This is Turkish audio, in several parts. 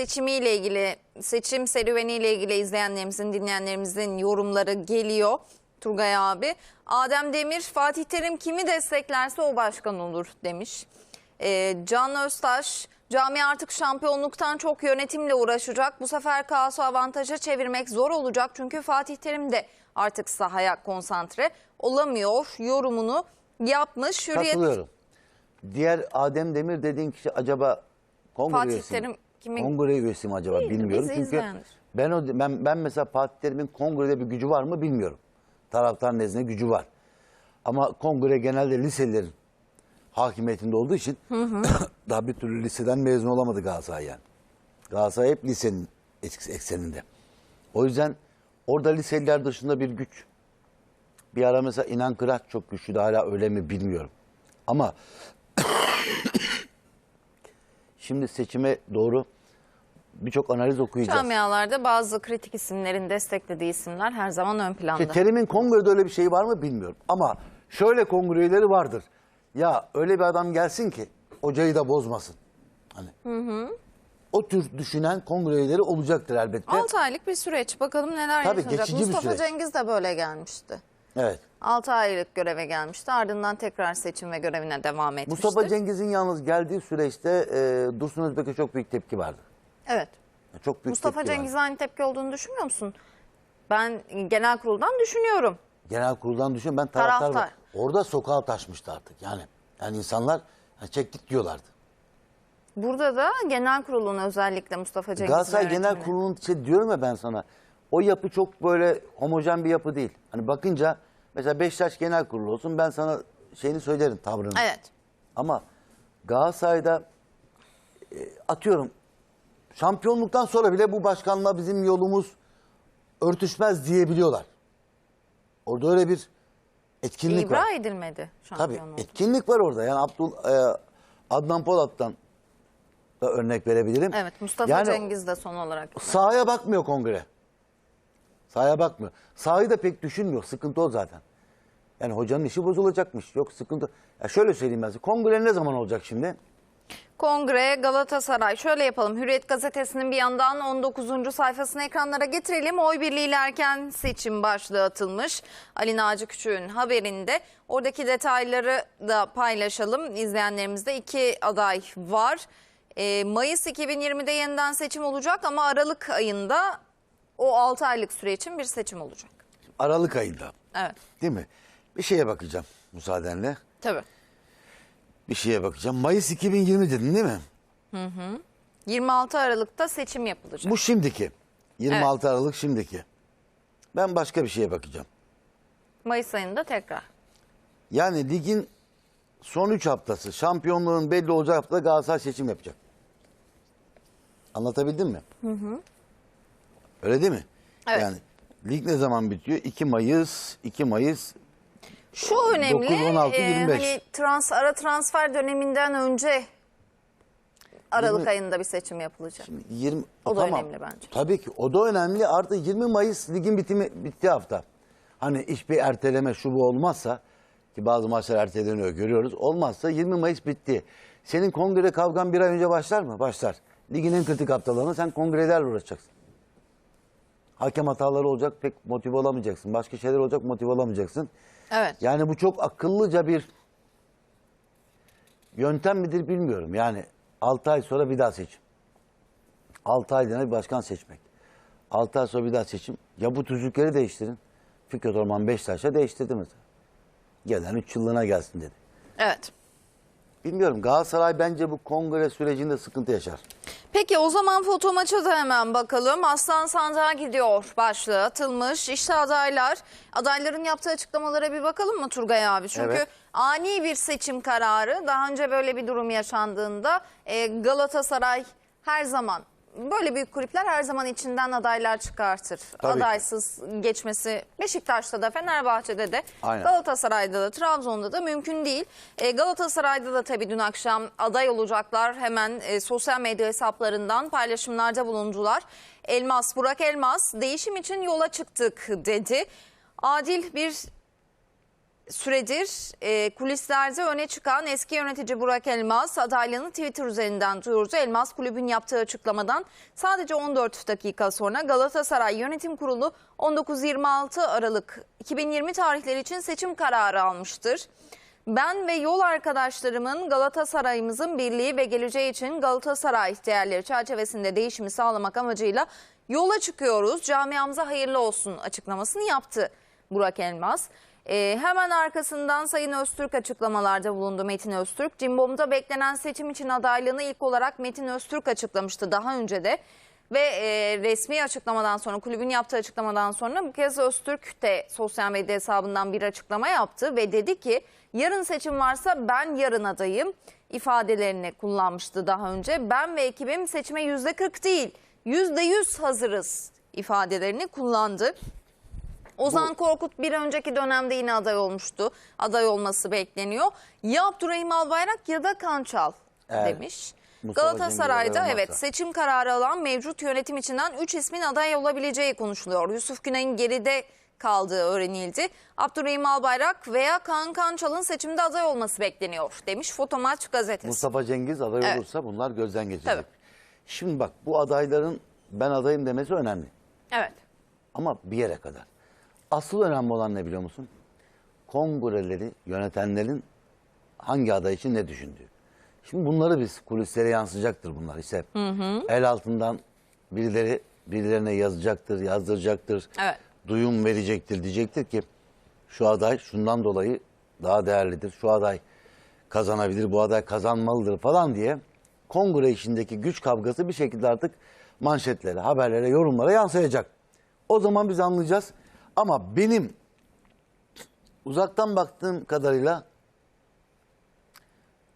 seçimiyle ilgili, seçim serüveniyle ilgili izleyenlerimizin, dinleyenlerimizin yorumları geliyor. Turgay abi. Adem Demir, Fatih Terim kimi desteklerse o başkan olur demiş. Ee, Can Öztaş, cami artık şampiyonluktan çok yönetimle uğraşacak. Bu sefer kaosu avantaja çevirmek zor olacak. Çünkü Fatih Terim de artık sahaya konsantre olamıyor yorumunu yapmış. Hürriyet Katılıyorum. Diğer Adem Demir dediğin kişi acaba kongre Fatih üyesi mi? Terim kimin- Kongre üyesi mi acaba Değildir, bilmiyorum. Çünkü ben, o, ben, ben mesela Fatih Terim'in kongrede bir gücü var mı bilmiyorum. Taraftar nezdinde gücü var. Ama kongre genelde liselerin hakimiyetinde olduğu için daha bir türlü liseden mezun olamadı Galatasaray yani. Galatasaray hep lisenin eks- ekseninde. O yüzden orada liseliler dışında bir güç. Bir ara mesela İnan Kıraç çok güçlüydü hala öyle mi bilmiyorum. Ama şimdi seçime doğru birçok analiz okuyacağız. Camialarda bazı kritik isimlerin desteklediği isimler her zaman ön planda. İşte Terim'in kongrede öyle bir şey var mı bilmiyorum. Ama şöyle kongre üyeleri vardır. Ya öyle bir adam gelsin ki hocayı da bozmasın. Hani. O tür düşünen kongre üyeleri olacaktır elbette. 6 aylık bir süreç. Bakalım neler Tabii, yaşanacak. geçici bir Mustafa süreç. Cengiz de böyle gelmişti. Evet. 6 aylık göreve gelmişti. Ardından tekrar seçim ve görevine devam etmişti. Mustafa Cengiz'in yalnız geldiği süreçte e, Dursun Özbek'e çok büyük tepki vardı. Evet. Çok büyük Mustafa tepki vardı. Cengiz'e aynı tepki olduğunu düşünmüyor musun? Ben genel kuruldan düşünüyorum. Genel kuruldan düşün ben taraftar, Taraftar. orada sokağa taşmıştı artık yani. Yani insanlar "Ha, çektik diyorlardı. Burada da genel kurulun özellikle Mustafa Cengiz'in Galatasaray Genel. Kurulu'nun şey diyorum ya ben sana. O yapı çok böyle homojen bir yapı değil. Hani bakınca mesela Beşiktaş Genel Kurulu olsun ben sana şeyini söylerim tavrını. Evet. Ama Galatasaray'da e, atıyorum şampiyonluktan sonra bile bu başkanla bizim yolumuz örtüşmez diyebiliyorlar. Orada öyle bir etkinlik var. İbra edilmedi Tabii şampiyonluğu. etkinlik var orada. Yani Abdul e, Adnan Polat'tan da örnek verebilirim. Evet Mustafa Yani Cengiz de son olarak. Sahaya bakmıyor kongre. Sahaya bakmıyor. Sahayı da pek düşünmüyor. Sıkıntı o zaten. Yani hocanın işi bozulacakmış. Yok sıkıntı. Ya şöyle söyleyeyim ben size. Kongre ne zaman olacak şimdi? Kongre Galatasaray. Şöyle yapalım. Hürriyet gazetesinin bir yandan 19. sayfasını ekranlara getirelim. Oy birliğiyle erken seçim başlığı atılmış. Ali Naci Küçük'ün haberinde. Oradaki detayları da paylaşalım. İzleyenlerimizde iki aday var. Ee, Mayıs 2020'de yeniden seçim olacak ama Aralık ayında o 6 aylık süre için bir seçim olacak. Aralık ayında. Evet. Değil mi? Bir şeye bakacağım müsaadenle. Tabii. Bir şeye bakacağım. Mayıs 2020 dedin değil mi? 26 Aralık'ta seçim yapılacak. Bu şimdiki. 26 Aralık şimdiki. Ben başka bir şeye bakacağım. Mayıs ayında tekrar. Yani ligin son 3 haftası şampiyonluğun belli olacağı haftada Galatasaray seçim yapacak. Anlatabildim mi? Hı hı. Öyle değil mi? Evet. Yani lig ne zaman bitiyor? 2 Mayıs, 2 Mayıs. Şu önemli. 9, 16, e, 25. hani trans, ara transfer döneminden önce Aralık Yirmi- ayında bir seçim yapılacak. 20 O da önemli bence. Tabii ki o da önemli. Artık 20 Mayıs ligin bitimi bitti hafta. Hani hiçbir erteleme şu bu olmazsa ki bazı maçlar erteleniyor görüyoruz. Olmazsa 20 Mayıs bitti. Senin kongre kavgan bir ay önce başlar mı? Başlar. Ligin en kritik haftalarında sen kongrelerle uğraşacaksın. Hakem hataları olacak pek motive olamayacaksın. Başka şeyler olacak motive olamayacaksın. Evet. Yani bu çok akıllıca bir yöntem midir bilmiyorum. Yani 6 ay sonra bir daha seçim. 6 aylığına bir başkan seçmek. 6 ay sonra bir daha seçim. Ya bu tüzükleri değiştirin. Fikret Orman Beşiktaş'a değiştirdi mesela. Gelen 3 yıllığına gelsin dedi. Evet. Bilmiyorum Galatasaray bence bu kongre sürecinde sıkıntı yaşar. Peki o zaman foto maça da hemen bakalım. Aslan Sandığa gidiyor başlığı atılmış. İşte adaylar. Adayların yaptığı açıklamalara bir bakalım mı Turgay abi? Çünkü Evet. ani bir seçim kararı. Daha önce böyle bir durum yaşandığında e, Galatasaray her zaman böyle büyük kulüpler her zaman içinden adaylar çıkartır. Tabii ki. Adaysız geçmesi Beşiktaş'ta da Fenerbahçe'de de Aynen. Galatasaray'da da Trabzon'da da mümkün değil. E, Galatasaray'da da tabii dün akşam aday olacaklar. Hemen e, sosyal medya hesaplarından paylaşımlarda bulundular. Elmas, Burak Elmas değişim için yola çıktık dedi. Adil bir süredir e, kulislerde öne çıkan eski yönetici Burak Elmas adaylığını Twitter üzerinden duyurdu. Elmas kulübün yaptığı açıklamadan sadece 14 dakika sonra Galatasaray Yönetim Kurulu 19-26 Aralık 2020 tarihleri için seçim kararı almıştır. Ben ve yol arkadaşlarımın Galatasaray'ımızın birliği ve geleceği için Galatasaray değerleri çerçevesinde değişimi sağlamak amacıyla yola çıkıyoruz. Camiamıza hayırlı olsun açıklamasını yaptı Burak Elmas. Ee, hemen arkasından Sayın Öztürk açıklamalarda bulundu Metin Öztürk. Cimbom'da beklenen seçim için adaylığını ilk olarak Metin Öztürk açıklamıştı daha önce de. Ve e, resmi açıklamadan sonra kulübün yaptığı açıklamadan sonra bu kez Öztürk de sosyal medya hesabından bir açıklama yaptı ve dedi ki yarın seçim varsa ben yarın adayım ifadelerini kullanmıştı daha önce. Ben ve ekibim seçime yüzde 40 değil yüzde 100 hazırız ifadelerini kullandı. Ozan Korkut bir önceki dönemde yine aday olmuştu. Aday olması bekleniyor. Ya Abdurrahim Albayrak ya da Kançal Eğer demiş. Mustafa Galatasaray'da evet seçim kararı alan mevcut yönetim içinden 3 ismin aday olabileceği konuşuluyor. Yusuf Güney'in geride kaldığı öğrenildi. Abdurrahim Albayrak veya Kaan Kançal'ın seçimde aday olması bekleniyor demiş Fotomaç gazetesi. Mustafa Cengiz aday Evet. olursa bunlar gözden geçecek. Tabii. Şimdi bak bu adayların ben adayım demesi önemli. Evet. Ama bir yere kadar. Asıl önemli olan ne biliyor musun? Kongreleri yönetenlerin hangi aday için ne düşündüğü. Şimdi bunları biz kulislere yansıyacaktır bunlar işte. El altından birileri birilerine yazacaktır, yazdıracaktır. Evet. Duyum verecektir. Diyecektir ki şu aday şundan dolayı daha değerlidir. Şu aday kazanabilir, bu aday kazanmalıdır falan diye kongre içindeki güç kavgası bir şekilde artık manşetlere, haberlere, yorumlara yansıyacak. O zaman biz anlayacağız. Ama benim uzaktan baktığım kadarıyla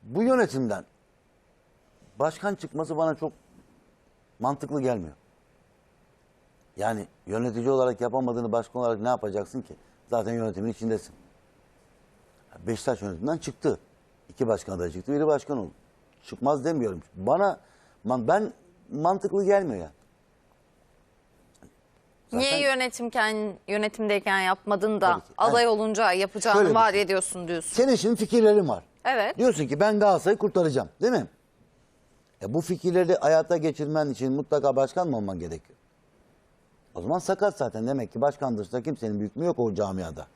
bu yönetimden başkan çıkması bana çok mantıklı gelmiyor. Yani yönetici olarak yapamadığını başkan olarak ne yapacaksın ki? Zaten yönetimin içindesin. Beşiktaş yönetiminden çıktı. İki başkan adayı çıktı, biri başkan oldu. Çıkmaz demiyorum. Bana ben mantıklı gelmiyor ya. Niye Zaten- yönetimken yönetimdeyken yapmadın da ki. aday Evet. olunca yapacağını vaat şey. ediyorsun diyorsun. Senin şimdi fikirlerin var. Evet. Diyorsun ki ben Galatasaray'ı kurtaracağım değil mi? E bu fikirleri hayata geçirmen için mutlaka başkan mı olman gerekiyor? O zaman sakat zaten demek ki başkan dışında kimsenin hükmü yok o camiada.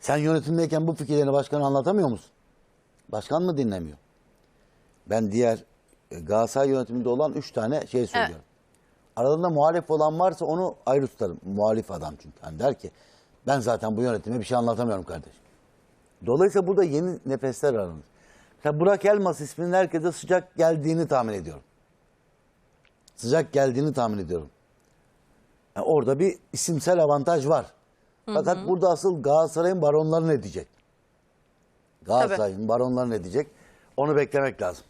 Sen yönetimdeyken bu fikirlerini başkana anlatamıyor musun? Başkan mı dinlemiyor? Ben diğer e, Galatasaray yönetiminde olan üç tane şey söylüyorum. Aralarında muhalif olan varsa onu ayrı tutarım. Muhalif adam çünkü. Hani der ki ben zaten bu yönetime bir şey anlatamıyorum kardeşim. Dolayısıyla burada yeni nefesler aranır. Mesela Burak Elmas isminin herkese sıcak geldiğini tahmin ediyorum. Sıcak geldiğini tahmin ediyorum. Yani orada bir isimsel avantaj var. Fakat burada asıl Galatasaray'ın baronları ne diyecek? Galatasaray'ın baronları ne diyecek? Onu beklemek lazım.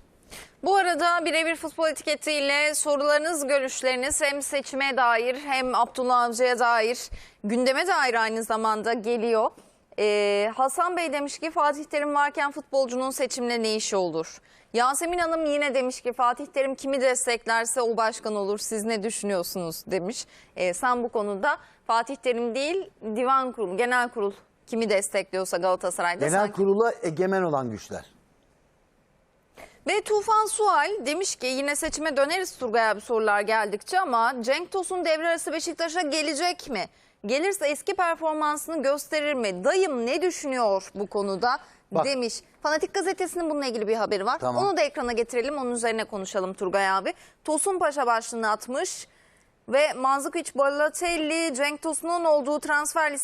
Bu arada birebir futbol etiketiyle sorularınız, görüşleriniz hem seçime dair hem Abdullah Avcı'ya dair gündeme dair aynı zamanda geliyor. Ee, Hasan Bey demiş ki Fatih Terim varken futbolcunun seçimle ne işi olur? Yasemin Hanım yine demiş ki Fatih Terim kimi desteklerse o başkan olur. Siz ne düşünüyorsunuz demiş. Ee, sen bu konuda Fatih Terim değil divan kurulu, genel kurul kimi destekliyorsa Galatasaray'da Genel sen kurula egemen olan güçler. Ve Tufan Sual demiş ki yine seçime döneriz Turgay abi sorular geldikçe ama Cenk Tosun devre arası Beşiktaş'a gelecek mi? Gelirse eski performansını gösterir mi? Dayım ne düşünüyor bu konuda Bak. demiş. Fanatik gazetesinin bununla ilgili bir haberi var. Tamam. Onu da ekrana getirelim onun üzerine konuşalım Turgay abi. Tosun Paşa başlığını atmış ve Manzukic Balotelli Cenk Tosun'un olduğu transfer listesi